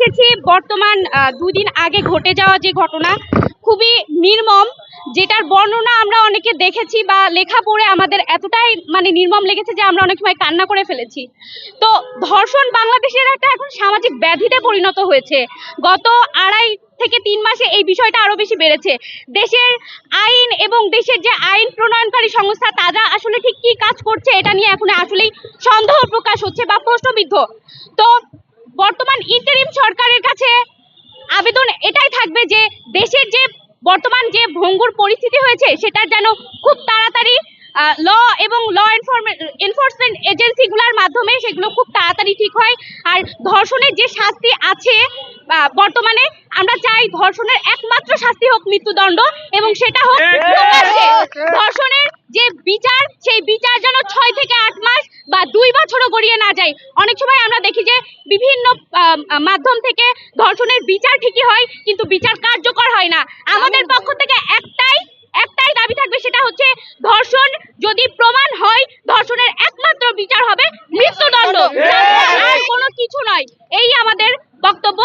এসেছি বর্তমান দুদিন আগে ঘটে যাওয়া যে ঘটনা, খুবই নির্মম, যেটার বর্ণনা আমরা অনেকে দেখেছি বা লেখা পড়ে আমাদের এতটাই মানে নির্মম লেগেছে যে আমরা অনেক সময় কান্না করে ফেলেছি। তো ধর্ষণ বাংলাদেশের একটা এখন সামাজিক ব্যাধিতে পরিণত হয়েছে। গত আড়াই থেকে তিন মাসে এই বিষয়টা আরও বেশি বেড়েছে। দেশের আইন এবং দেশের যে আইন প্রণয়নকারী সংস্থা, তারা আসলে ঠিক কি কাজ করছে এটা নিয়ে এখন আসলেই সন্দেহ প্রকাশ হচ্ছে বা প্রশ্নবিদ্ধ। তো ইন্টারিম সরকারের কাছে আবেদন এটাই থাকবে যে দেশের যে বর্তমান যে ভঙ্গুর পরিস্থিতি হয়েছে সেটার যেন খুব তাড়াতাড়ি ল এবং ল এনফোর্সমেন্ট এজেন্সিগুলোর মাধ্যমে সেগুলো খুব তাড়াতাড়ি ঠিক হয়। আর ধর্ষণের যে শাস্তি আছে বর্তমানে আমরা চাই ধর্ষণের একমাত্র শাস্তি হোক মৃত্যুদণ্ড এবং সেটা হোক ধর্ষণের যে বিচার সেই বিচার যেন ছয় থেকে বা দুই বছরও গড়িয়ে না যায়। অনেক সময় আমরা দেখি যে বিভিন্ন মাধ্যম থেকে ধর্ষণের বিচার ঠিকই হয় কিন্তু বিচার কার্যকর হয় না। আমাদের পক্ষ থেকে একটাই একটাই দাবি থাকবে সেটা হচ্ছে ধর্ষণ যদি প্রমাণ হয় ধর্ষণের একমাত্র বিচার হবে মৃত্যুদণ্ড। আর কোনো কিছু নয়। এই আমাদের বক্তব্য।